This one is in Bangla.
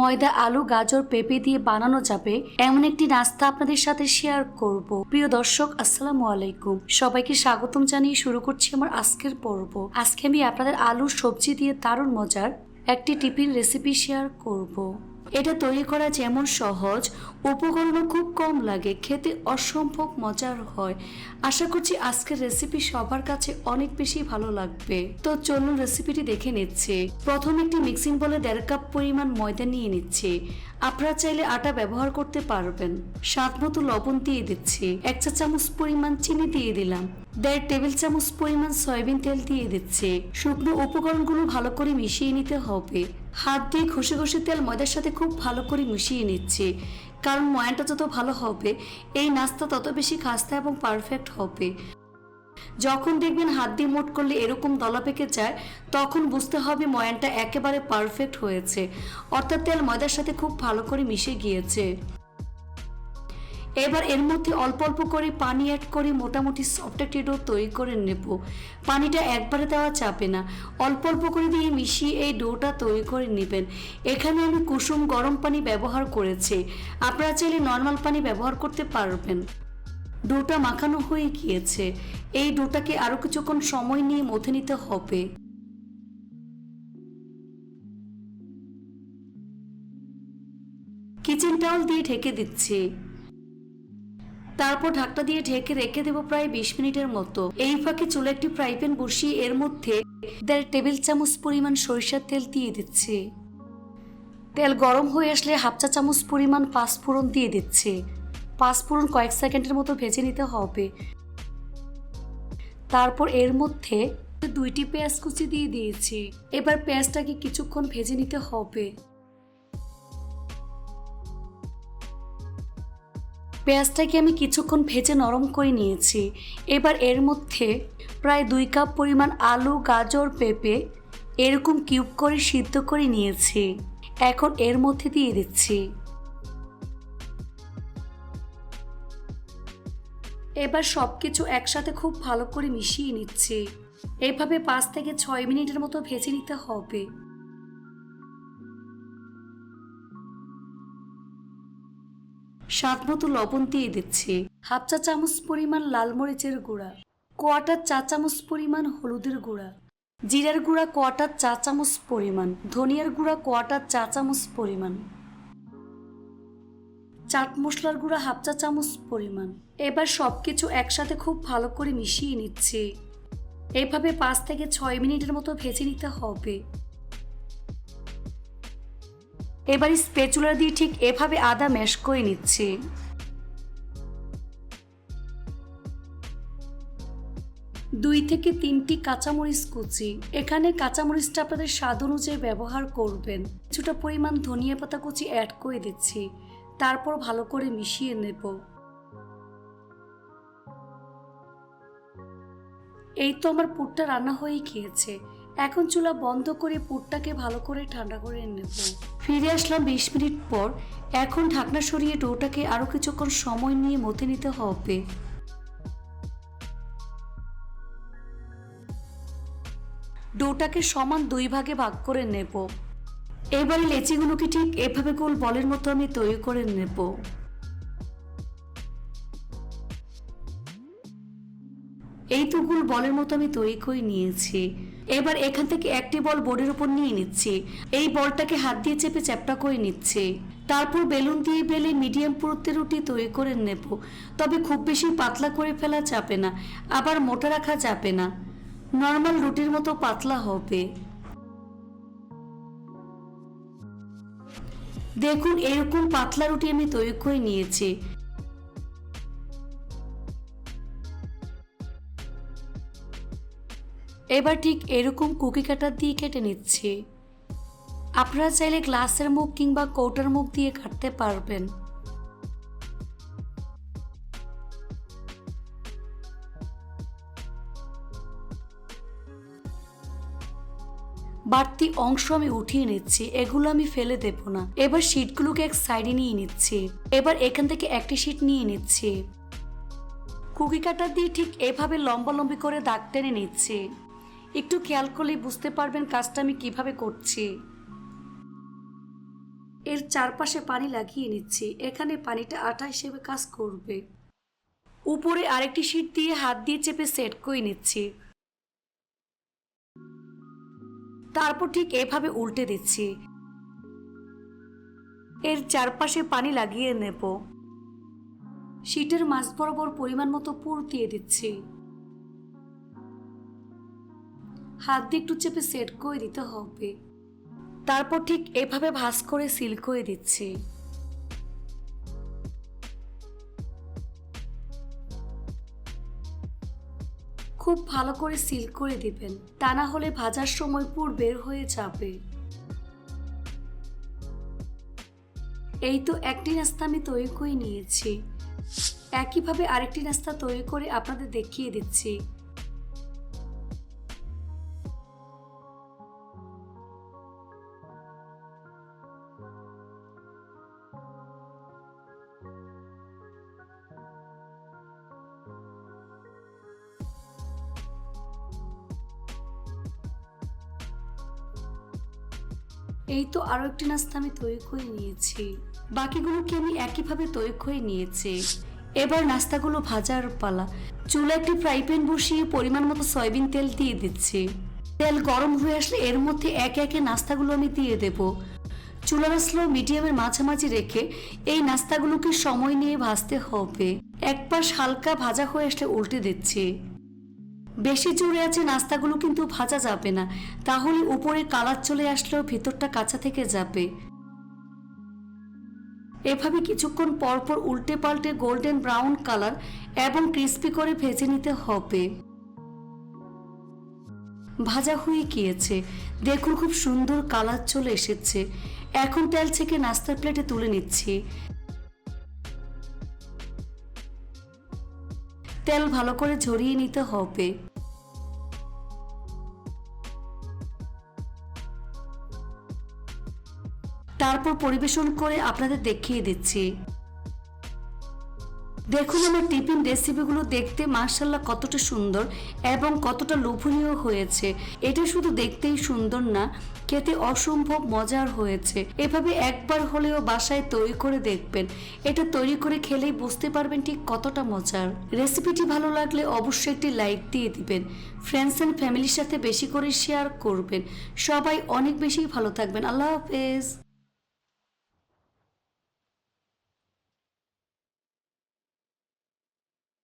ময়দা, আলু, গাজর, পেঁপে দিয়ে বানানো যাবে। এমন একটি নাস্তা আপনাদের সাথে শেয়ার করব। প্রিয় দর্শক, আসসালামু আলাইকুম। সবাইকে স্বাগতম জানিয়ে শুরু করছি আমার আজকের পর্ব। আজকে আমি আপনাদের আলু সবজি দিয়ে দারুণ মজার একটি টিফিন রেসিপি শেয়ার করব। এটা তৈরি করা যেমন সহজ, উপকরণও খুব কম লাগে, খেতে অসম্ভব মজার হয়। আশা করছি আজকের রেসিপি সবার কাছে অনেক বেশি ভালো লাগবে। তো চলুন রেসিপিটি দেখে নিচ্ছে। প্রথম একটি মিক্সিং বলে দেড় কাপ পরিমাণ ময়দা নিয়ে নিচ্ছে। আপনারা চাইলে আটা ব্যবহার করতে পারবেন। স্বাদ মতো লবণ দিয়ে দিচ্ছি। এক চা চামচ পরিমাণ চিনি দিয়ে দিলাম। দেড় টেবিল চামচ পরিমাণ সয়াবিন তেল দিয়ে দিচ্ছে। শুকনো উপকরণগুলো ভালো করে মিশিয়ে নিতে হবে। হাত দিয়ে ঘষে ঘষে তেল ময়দার সাথে খুব ভালো করে মিশিয়ে নিচ্ছে। কারণ ময়ানটা যত ভালো হবে, এই নাস্তা তত বেশি খাস্তা এবং পারফেক্ট হবে। যখন দেখবেন হাত দিয়ে মোট করলে এরকম দলা পেকে যায়, তখন বুঝতে হবে ময়ানটা একেবারে পারফেক্ট হয়েছে। অর্থাৎ তেল ময়দার সাথে খুব ভালো করে মিশে গিয়েছে। এবার এর মধ্যে অল্প অল্প করে পানি অ্যাড করে মোটামুটি সফট একটি ডো তৈরি করে নেব। পানিটা একবারে দেওয়া চাপে না। অল্প অল্প করে দিয়ে মিশিয়ে এই ডোটা তৈরি করে নেবেন। এখানে আমি কুসুম গরম পানি ব্যবহার করেছি। আপনারা চাইলে নর্মাল পানি ব্যবহার করতে পারবেন। ডোটা মাখানো হয়ে গিয়েছে। এই ডোটাকে আরও কিছুক্ষণ সময় নিয়ে মথে নিতে হবে। কিচেন টাওয়াল দিয়ে ঢেকে দিচ্ছি। তারপর ঢাকটা দিয়ে ঢেকে রেখে দেবো প্রায় বিশ মিনিটের মতো। এই ফাঁকে চুলে একটি ফ্রাই প্যান বসিয়ে এর মধ্যে দেড় টেবিল চামচ পরিমাণ সরিষার তেল দিয়ে দিচ্ছি। তেল গরম হয়ে আসলে হাফ চা চামচ পরিমাণ পাঁচফোড়ন দিয়ে দিচ্ছি। পাঁচফোড়ন কয়েক সেকেন্ডের মতো ভেজে নিতে হবে। তারপর এর মধ্যে দুইটি পেঁয়াজ কুচি দিয়ে দিয়েছি। এবার পেঁয়াজটাকে কিছুক্ষণ ভেজে নিতে হবে। পেঁয়াজটাকে আমি কিছুক্ষণ ভেজে নরম করে নিয়েছি। এবার এর মধ্যে প্রায় দুই কাপ পরিমাণ আলু, গাজর, পেঁপে এরকম কিউব করে সিদ্ধ করে নিয়েছি। এখন এর মধ্যে দিয়ে দিচ্ছি। এবার সব কিছু একসাথে খুব ভালো করে মিশিয়ে নিচ্ছি। এভাবে পাঁচ থেকে ছয় মিনিটের মতো ভেজে নিতে হবে। স্বাদ মতো লবণ দিয়ে দিচ্ছি। হাফ চা চামচ পরিমাণ লাল মরিচের গুঁড়া কোয়াটার চা চামচ পরিমাণ হলুদের গুঁড়া জিরার গুঁড়া কোয়াটার চা চামচ পরিমাণ ধনিয়ার গুঁড়া কোয়াটার চা চামচ পরিমাণ। চাট মশলার গুঁড়া হাফ চা চামচ পরিমাণ। এবার সব কিছু একসাথে খুব ভালো করে মিশিয়ে নিচ্ছি। এভাবে পাঁচ থেকে ছয় মিনিটের মতো ভেজে নিতে হবে। এবার স্পেচুলা দিয়ে ঠিক এভাবে আদা ম্যাশ করে নিচ্ছি। দুই থেকে তিনটি কাঁচামরিচ কুচি। এখানে কাঁচামরিচটা আপনাদের স্বাদ অনুযায়ী ব্যবহার করবেন। কিছুটা পরিমাণ ধনিয়া পাতা কুচি অ্যাড করে দিচ্ছি। তারপর ভালো করে মিশিয়ে নেব। এই তো আমার পুরটা রান্না হয়ে গিয়েছে। এখন চুলা বন্ধ করে পুরটাকে ভালো করে ঠান্ডা করে নেব। ফিরে আসলাম বিশ মিনিট পর। এখন ঢাকনা সরিয়ে ডোটাকে আরও কিছুক্ষণ সময় নিয়ে মতে নিতে হবে। ডোটাকে সমান দুই ভাগে ভাগ করে নেব। এবার লেচিগুলোকে ঠিক এভাবে গোল বলের মতো আমি তৈরি করে নেব। এই তো গোল বলের মতো আমি তৈরি করে নিয়েছি। এবার এখান থেকে একটি বল বোর্ডের উপর নিয়ে নিচ্ছি। এই বলটাকে হাত দিয়ে চেপে চ্যাপটা করে নিচ্ছে। তারপর বেলুন দিয়ে বেলে মিডিয়াম পুরুত্বের রুটি তৈরি করে নেব। তবে খুব বেশি পাতলা করে ফেলা যাবে না, আবার মোটা রাখা যাবে না। নর্মাল রুটির মতো পাতলা হবে। দেখুন, এরকম পাতলা রুটি আমি তৈরি করে নিয়েছি। এবার ঠিক এরকম কুকি কাটার দিয়ে কেটে নিচ্ছি। আপনারা চাইলে গ্লাসের মুখ কিংবা কৌটার মুখ দিয়ে কাটতে পারবেন। বাড়তি অংশ আমি উঠিয়ে নিচ্ছি, এগুলো আমি ফেলে দেব না। এবার শিটগুলোকে এক সাইডে নিয়ে নিচ্ছি। এবার এখান থেকে একটি শিট নিয়ে নিচ্ছি। কুকি কাটার দিয়ে ঠিক এভাবে লম্বা লম্বি করে দাগ টেনে নিচ্ছি। একটু খেয়াল করলেই বুঝতে পারবেন কাজটা আমি কীভাবে করছি। এর চারপাশে পানি লাগিয়ে নিচ্ছি। এখানে পানিটা আঠা হিসেবে কাজ করবে। উপরে আরেকটি শীট দিয়ে হাত দিয়ে চেপে সেট করে নিচ্ছি। তারপর ঠিক এভাবে উল্টে দিচ্ছি। এর চারপাশে পানি লাগিয়ে নেব। শীটের মাছ বরাবর পরিমাণ মতো পুর দিয়ে দিচ্ছি। হাত দিয়ে একটু চেপে সেট করে দিতে হবে। তারপর ঠিক এভাবে ভাস করে সিল করে দিচ্ছি। খুব ভালো করে সিল করে দিবেন। তা না হলে ভাজার সময় পুর বের হয়ে যাবে। এই তো একটি নাস্তা আমি তৈরি করে নিয়েছি। একইভাবে আরেকটি নাস্তা তৈরি করে আপনাদের দেখিয়ে দিচ্ছি। এই তো আরও একটি নাস্তা আমি তৈরি করে নিয়েছি। বাকিগুলোকে আমি একইভাবে তৈরি করে নিয়েছি? এবার নাস্তাগুলো ভাজার পালা। চুলা একটি ফ্রাই প্যান বসিয়ে পরিমাণ মতো সয়াবিন তেল দিয়ে দিচ্ছি। তেল গরম হয়ে আসলে এর মধ্যে একে একে নাস্তাগুলো আমি দিয়ে দেব। চুলার স্লো মিডিয়ামের মাঝামাঝি রেখে এই নাস্তাগুলোকে সময় নিয়ে ভাজতে হবে। এক পাশ হালকা ভাজা হয়ে আসলে উল্টে দিচ্ছি। বেশি জোরে আছে নাস্তাগুলো কিন্তু ভাজা যাবে না। তাহলে উপরে কালার চলে আসলেও ভিতরটা কাঁচা থেকে যাবে। এভাবে কিছুক্ষণ পরপর উল্টে পাল্টে গোল্ডেন ব্রাউন কালার এবং ক্রিস্পি করে ভেজে নিতে হবে। ভাজা হয়ে গিয়েছে। দেখুন খুব সুন্দর কালার চলে এসেছে। এখন তেল থেকে নাস্তার প্লেটে তুলে নিচ্ছি। তেল ভালো করে ঝরিয়ে নিতে হবে। তারপর পরিবেশন করে আপনাদের দেখিয়ে দিচ্ছি। দেখুন আমার টিফিন রেসিপিগুলো দেখতে মার্শাল্লাহ কতটা সুন্দর এবং কতটা লোভনীয় হয়েছে। এটা শুধু দেখতেই সুন্দর না, খেতে অসম্ভব মজার হয়েছে। এভাবে একবার হলেও বাসায় তৈরি করে দেখবেন। এটা তৈরি করে খেলেই বুঝতে পারবেন ঠিক কতটা মজার। রেসিপিটি ভালো লাগলে অবশ্যই একটি লাইক দিয়ে দিবেন। ফ্রেন্ডস অ্যান্ড ফ্যামিলির সাথে বেশি করে শেয়ার করবেন। সবাই অনেক বেশি ভালো থাকবেন। আল্লাহ হাফেজ।